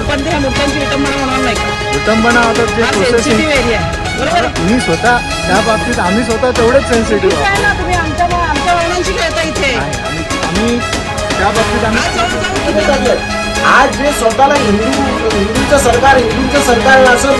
तोपर्यंत ह्या मूर्त्यांची विटंबना होणार नाही का? विटंबना आता जे हा प्रोसेसिंग सेन्सिटिव्ह एरिया आहे. बरोबर? आहे? मी स्वतः त्या बाबतीत आम्ही स्वतः तेवढेच सेन्सिटिव्ह ठीक आहे आहोत ना तुम्ही आमच्या आमच्या भावनांशी खेळता इथे. नाही, आम्ही आम्ही त्या बाबतीत आज आम्ही तुम्ही. आज जे स्वतःला हिंदू हिंदूचं सरकार हिंदूंचं सरकार असं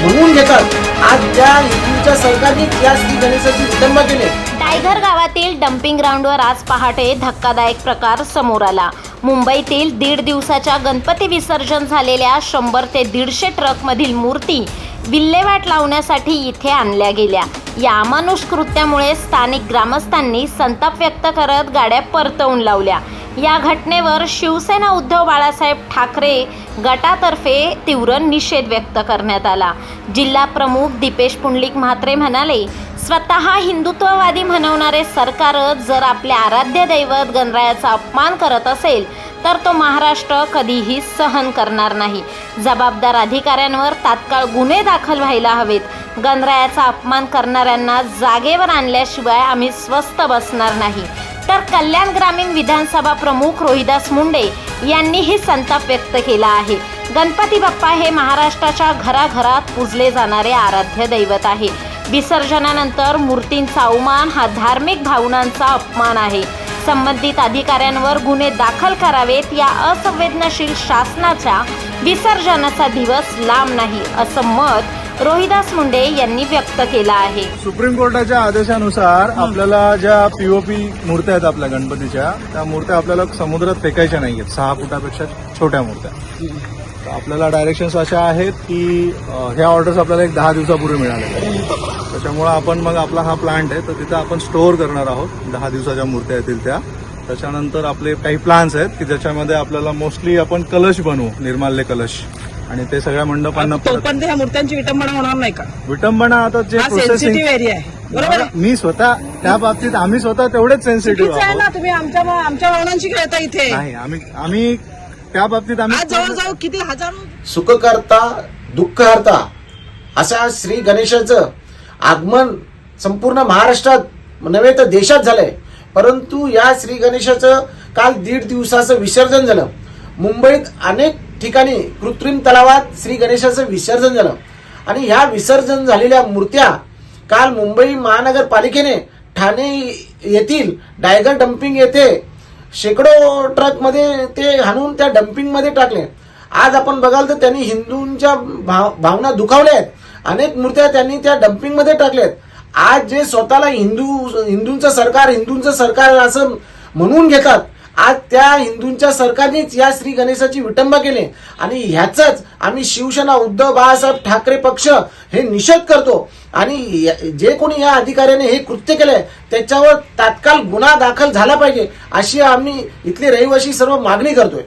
म्हणून घेतात. आज त्या हिंदूंच्या सरकारने त्या श्री गणेशाची विटंबना केली. रायघर गावातील डम्पिंग ग्राउंडवर आज पहाटे धक्कादायक प्रकार समोर आला. मुंबईतील दीड दिवसाच्या गणपती विसर्जन झालेल्या शंभर ते दीडशे ट्रकमधील मूर्ती विल्हेवाट लावण्यासाठी इथे आणल्या गेल्या. या अमानुष कृत्यामुळे स्थानिक ग्रामस्थांनी संताप व्यक्त करत गाड्या परतवून लावल्या. या घटनेवर शिवसेना उद्धव बाळासाहेब ठाकरे गटातर्फे तीव्र निषेध व्यक्त करण्यात आला. जिल्हा प्रमुख दीपेश पुंडलिक म्हात्रे म्हणाले स्वतः हिंदुत्ववादी म्हणवणारे सरकार जर आपल्या आराध्य दैवत गणरायाचा अपमान करत असेल तर तो महाराष्ट्र कधीही सहन करणार नाही. जबाबदार अधिकाऱ्यांवर तात्काळ गुन्हे दाखल व्हायला हवेत. गणरायाचा अपमान करणाऱ्यांना जागेवर आणल्याशिवाय आम्ही स्वस्थ बसणार नाही. तर कल्याण ग्रामीण विधानसभा प्रमुख रोहिदास मुंडे यांनीही संताप व्यक्त केला आहे. गणपती बाप्पा हे महाराष्ट्राच्या घराघरात पूजले जाणारे आराध्य दैवत आहे. विसर्जनानंतर मूर्तींचा अवमान हा धार्मिक भावनांचा अपमान आहे. संबंधित अधिकाऱ्यांवर गुन्हे दाखल करावेत या असंवेदनशील शासनाच्या विसर्जनाचा दिवस लांब नाही असं मत रोहिदास मुंडे यांनी व्यक्त केलं आहे. सुप्रीम कोर्टाच्या आदेशानुसार आपल्याला ज्या पीओपी मूर्त्या आहेत आपल्या गणपतीच्या त्या मूर्त्या आपल्याला समुद्रात फेकायच्या नाही आहेत सहा फुटापेक्षा छोट्या मूर्त्या. तर आपल्याला डायरेक्शन्स अशा आहेत की ह्या ऑर्डर्स आपल्याला एक दहा दिवसापूर्वी मिळाल्या. त्याच्यामुळे आपण मग आपला हा प्लांट आहे तर तिथं आपण स्टोअर करणार आहोत. दहा दिवसाच्या मूर्त्या येतील त्या. त्याच्यानंतर आपले काही प्लान्स आहेत की ज्याच्यामध्ये आपल्याला मोस्टली आपण कलश बनवू निर्माल्य कलश. आणि ते सगळ्या मंडपांना तोपर्यंत ह्या मूर्त्यांची विटंबना होणार नाही का? विटंबना आता जे हा सेन्सिटिव्ह एरिया आहे. बरोबर? मी स्वतः त्या बाबतीत आम्ही स्वतः तेवढेच सेन्सिटिव्ह आहे ना तुम्ही आमच्या आमच्या भावनांशी खेळता इथे. नाही आम्ही आम्ही त्या बाबतीत आम्ही जवळजवळ किती हजारो सुखकर्ता दुःखहर्ता अशा श्री गणेशाचं आगमन संपूर्ण महाराष्ट्रात नव्हे तर देशात झालंय. परंतु या श्री गणेशाचं काल दीड दिवसाचं विसर्जन झालं. मुंबईत अनेक ठिकाणी कृत्रिम तलावात श्री गणेशाचं विसर्जन झालं. आणि ह्या विसर्जन झालेल्या मूर्त्या काल मुंबई महानगरपालिकेने ठाणे येथील डायगर डम्पिंग येथे शेकडो ट्रकमध्ये ते हाणून त्या डम्पिंगमध्ये टाकले. आज आपण बघाल तर त्यांनी हिंदूंच्या भाव भावना दुखावल्या आहेत. अनेक मूर्त्या त्यांनी त्या डम्पिंगमध्ये टाकल्यात. आज जे स्वतःला हिंदू हिंदूंचं सरकार हिंदूंचं सरकार असं म्हणून घेतात आज त्या हिंदूंच्या सरकारनेच या श्री गणेशाची विटंब केली. आणि ह्याचंच आम्ही शिवसेना उद्धव बाळासाहेब ठाकरे पक्ष हे निषेध करतो. आणि या- जे कोणी या अधिकाऱ्याने हे कृत्य केलंय त्याच्यावर तात्काळ गुन्हा दाखल झाला पाहिजे अशी आम्ही इथले रहिवासी सर्व मागणी करतोय.